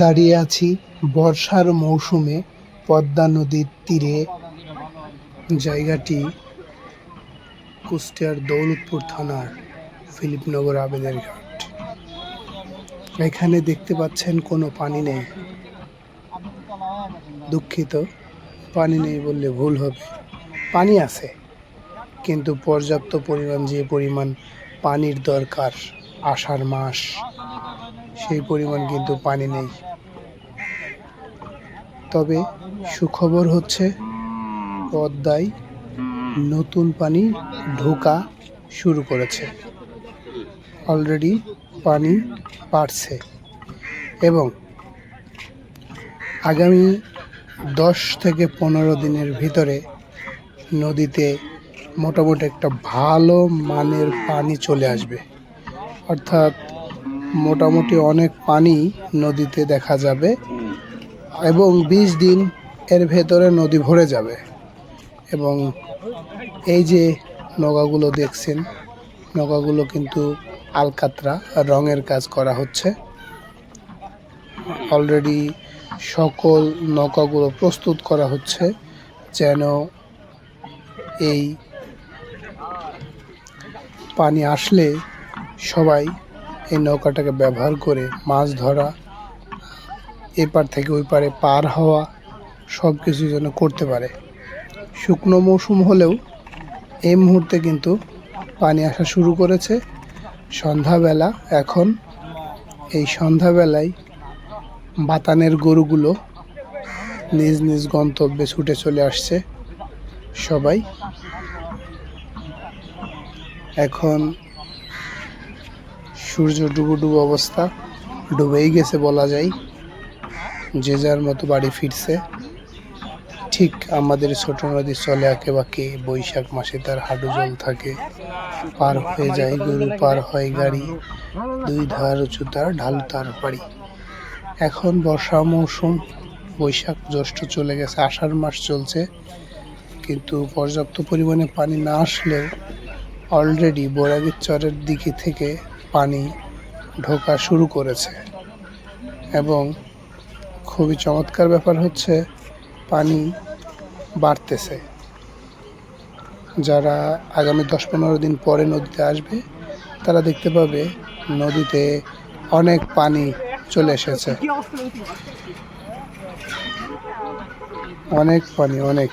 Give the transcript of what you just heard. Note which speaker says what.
Speaker 1: দাঁড়িয়ে আছি বর্ষার মৌসুমে পদ্মা নদীর তীরে। জায়গাটি কুষ্টিয়ার দৌলতপুর থানার ফিলিপনগর আবেদের ঘাট। এখানে দেখতে পাচ্ছেন কোনো পানি নেই। দুঃখিত, পানি নেই বললে ভুল হবে। পানি আছে, কিন্তু পর্যাপ্ত পরিমাণ যে পরিমাণ পানির দরকার আষাঢ় মাস। সেই পরিমাণ কিন্তু পানি নেই। তবে সুখবর হচ্ছে, পদ্মায় নতুন পানি ঢোকা শুরু করেছে। অলরেডি পানি বাড়ছে এবং আগামী দশ থেকে পনেরো দিনের ভিতরে নদীতে মোটামুটি একটা ভালো মানের পানি চলে আসবে। অর্থাৎ মোটামুটি অনেক পানি নদীতে দেখা যাবে এবং বিশ দিন এর ভেতরে নদী ভরে যাবে। এবং এই যে নৌকাগুলো দেখছেন, নৌকাগুলো কিন্তু আলকাতরা রঙের কাজ করা হচ্ছে। অলরেডি সকল নৌকাগুলো প্রস্তুত করা হচ্ছে যেন এই পানি আসলে সবাই এই নৌকাটাকে ব্যবহার করে মাছ ধরা, এপার থেকে ওই পারে পার হওয়া সব কিছু যেন করতে পারে। শুকনো মৌসুম হলেও এই মুহূর্তে কিন্তু পানি আসা শুরু করেছে। সন্ধ্যাবেলা এখন এই সন্ধ্যাবেলায় বাতানের গরুগুলো নিজ নিজ গন্তব্যে ছুটে চলে আসছে সবাই। এখন সূর্য ডুবো ডুবো অবস্থা। ডুবেই গেছে বলা যায়। যে যার মতো বাড়ি ফিরছে। ঠিক আমাদের ছোট নদী চলে আঁকে বাঁকে বৈশাখ মাসে তার হাঁটু জল থাকে। পার হয়ে যায় গরু, পার হয় গাড়ি। দুই ধার উঁচু তার ঢাল তার বাড়ি। এখন বর্ষা মৌসুম। বৈশাখ জ্যৈষ্ঠ চলে গেছে, আষাঢ় মাস চলছে। কিন্তু পর্যাপ্ত পরিমাণে পানি না আসলেও অলরেডি বৈরাগীর চরের দিকে থেকে পানি ঢোকা শুরু করেছে এবং খুবই চমৎকার ব্যাপার হচ্ছে পানি বাড়তেছে। যারা আগামী দশ পনেরো দিন পরে নদীতে আসবে, তারা দেখতে পাবে নদীতে অনেক পানি চলে এসেছে। অনেক পানি, অনেক।